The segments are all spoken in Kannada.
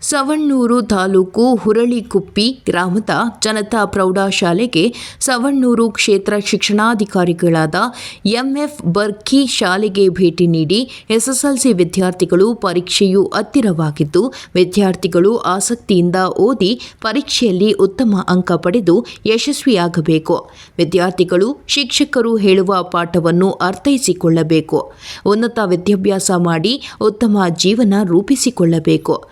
ಸವಣ್ಣೂರು ತಾಲೂಕು ಹುರಳಿಕುಪ್ಪಿ ಗ್ರಾಮದ ಜನತಾ ಪ್ರೌಢಶಾಲೆಗೆ ಸವಣ್ಣೂರು ಕ್ಷೇತ್ರ ಶಿಕ್ಷಣಾಧಿಕಾರಿಗಳಾದ ಎಂಎಫ್ ಬರ್ಕಿ ಶಾಲೆಗೆ ಭೇಟಿ ನೀಡಿ ಎಸ್ಎಸ್ಎಲ್ಸಿ ವಿದ್ಯಾರ್ಥಿಗಳು ಪರೀಕ್ಷೆಯು ಹತ್ತಿರವಾಗಿದ್ದು, ವಿದ್ಯಾರ್ಥಿಗಳು ಆಸಕ್ತಿಯಿಂದ ಓದಿ ಪರೀಕ್ಷೆಯಲ್ಲಿ ಉತ್ತಮ ಅಂಕ ಪಡೆದು ಯಶಸ್ವಿಯಾಗಬೇಕು. ವಿದ್ಯಾರ್ಥಿಗಳು, ಶಿಕ್ಷಕರು ಹೇಳುವ ಪಾಠವನ್ನು ಅರ್ಥೈಸಿಕೊಳ್ಳಬೇಕು. ಉನ್ನತ ವಿದ್ಯಾಭ್ಯಾಸ ಮಾಡಿ ಉತ್ತಮ ಜೀವನ ರೂಪಿಸಿಕೊಳ್ಳಬೇಕು.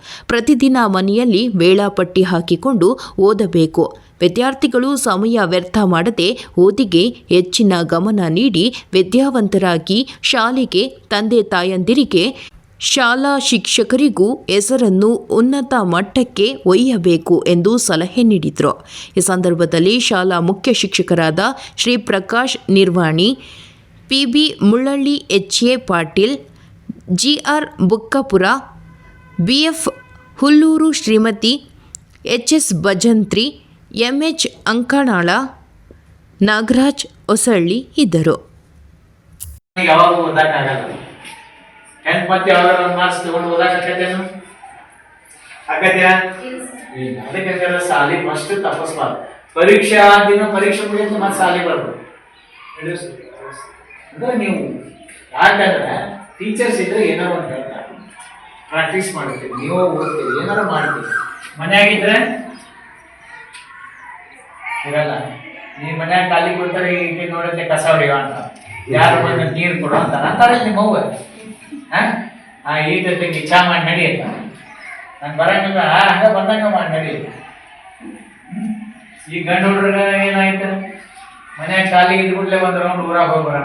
ಪ್ರತಿದಿನ ಮನೆಯಲ್ಲಿ ವೇಳಾಪಟ್ಟಿ ಹಾಕಿಕೊಂಡು ಓದಬೇಕು. ವಿದ್ಯಾರ್ಥಿಗಳು ಸಮಯ ವ್ಯರ್ಥ ಮಾಡದೆ ಓದಿಗೆ ಹೆಚ್ಚಿನ ಗಮನ ನೀಡಿ ವಿದ್ಯಾವಂತರಾಗಿ ಶಾಲೆಗೆ ತಂದೆ ತಾಯಂದಿರಿಗೆ ಶಾಲಾ ಶಿಕ್ಷಕರಿಗೂ ಹೆಸರನ್ನು ಉನ್ನತ ಮಟ್ಟಕ್ಕೆ ಒಯ್ಯಬೇಕು ಎಂದು ಸಲಹೆ ನೀಡಿದರು. ಈ ಸಂದರ್ಭದಲ್ಲಿ ಶಾಲಾ ಮುಖ್ಯ ಶಿಕ್ಷಕರಾದ Shri Prakash Nirvani PB Mullalli H A Patil GR Bukkapura BF Hulluru Shrimati H S Bhajantri MH Ankanala, Nagaraj Hosalli ಇದ್ದರು. ಪರೀಕ್ಷೆ ದಿನ ಪರೀಕ್ಷೆ ಮತ್ತೆ ಸಾಲಿ ಬರ್ಬೋದು ಅಂದ್ರೆ ನೀವು ಯಾಕಂದ್ರೆ ಟೀಚರ್ಸ್ ಇದ್ರೆ ಏನೋ ಒಂದು ಹೇಳ್ತಾರೆ. ಪ್ರಾಕ್ಟೀಸ್ ಮಾಡ್ತೀವಿ. ನೀವು ಓದ್ತೀವಿ ಏನಾರ ಮಾಡ್ತೀವಿ ಮನೆಯಾಗಿದ್ರೆ ಇರಲ್ಲ. ನೀ ಮನ್ಯಾಗ ಖಾಲಿ ಕೊಡ್ತಾರೆ ಈಗ ನೋಡತ್ತೆ ಕಸ ಹೊಡಿಯೋ ಅಂತ. ಯಾರು ಬಂದು ನೀರು ಕೊಡು ಅಂತ. ಅಂತಾರೆ ನಿಮ್ಮ ಅವ್ವ ಆ ಈಗ ತಂಗಿ ಚಾ ಮಾಡಿ ನಡೆಯುತ್ತ ನಾನು ಬರಂಗಿಲ್ಲ ಹಂಗ ಬಂದಂಗ ಮಾಡಿ ನಡಿ. ಈ ಗಂಡು ಹುಡುಗ ಏನಾಯ್ತು? ಮನ್ಯಾಗ ಖಾಲಿ ಇದ್ಬಿಡ್ಲೆ ಒಂದು ರೌಂಡ್ ಊರಾಗ ಹೋಗಿ ಬರೋಣ